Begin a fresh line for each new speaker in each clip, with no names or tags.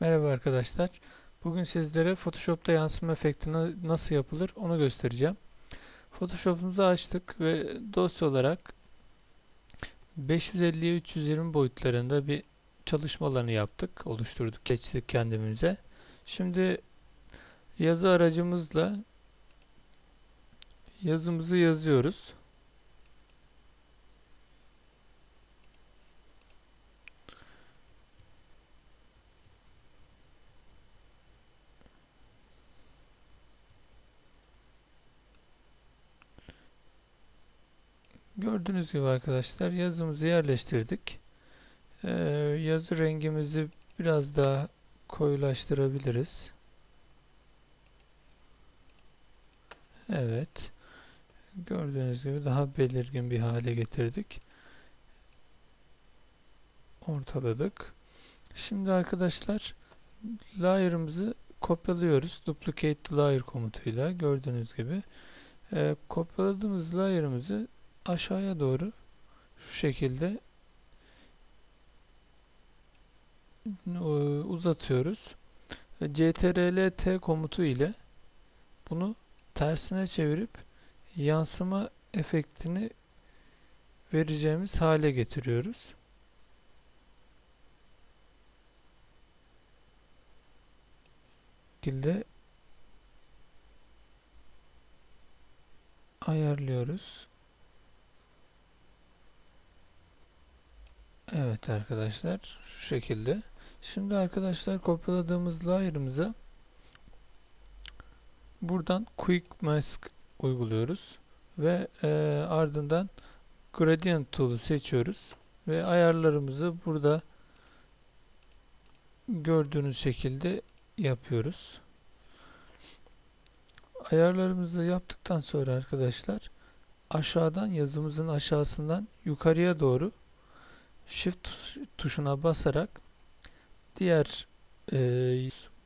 Merhaba arkadaşlar. Bugün sizlere Photoshop'ta yansıma efekti na- nasıl yapılır onu göstereceğim. Photoshop'umuzu açtık ve dosya olarak 550'ye 320 boyutlarında bir çalışmalarını yaptık, oluşturduk, geçtik kendimize. Şimdi yazı aracımızla yazımızı yazıyoruz. Gördüğünüz gibi arkadaşlar yazımızı yerleştirdik. Ee, yazı rengimizi biraz daha koyulaştırabiliriz. Evet. Gördüğünüz gibi daha belirgin bir hale getirdik. Ortaladık. Şimdi arkadaşlar layer'ımızı kopyalıyoruz. Duplicate layer komutuyla gördüğünüz gibi. Ee, kopyaladığımız layer'ımızı aşağıya doğru şu şekilde e, uzatıyoruz. CTRL-T komutu ile bunu tersine çevirip yansıma efektini vereceğimiz hale getiriyoruz. Şekilde ayarlıyoruz. Evet arkadaşlar şu şekilde. Şimdi arkadaşlar kopyaladığımız layer'ımıza buradan Quick Mask uyguluyoruz ve e, ardından Gradient Tool'u seçiyoruz ve ayarlarımızı burada gördüğünüz şekilde yapıyoruz. Ayarlarımızı yaptıktan sonra arkadaşlar aşağıdan yazımızın aşağısından yukarıya doğru Shift tuşuna basarak diğer e,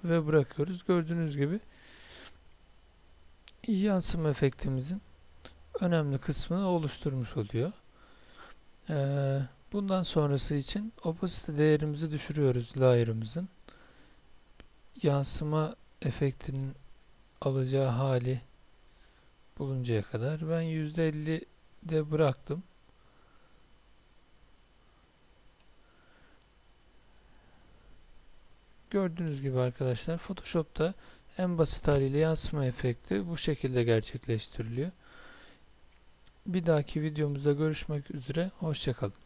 ve bırakıyoruz. Gördüğünüz gibi yansıma efektimizin önemli kısmını oluşturmuş oluyor. E, bundan sonrası için opacity değerimizi düşürüyoruz layer'ımızın. Yansıma efektinin alacağı hali buluncaya kadar. Ben %50'de bıraktım. Gördüğünüz gibi arkadaşlar Photoshop'ta en basit haliyle yansıma efekti bu şekilde gerçekleştiriliyor. Bir dahaki videomuzda görüşmek üzere. Hoşçakalın.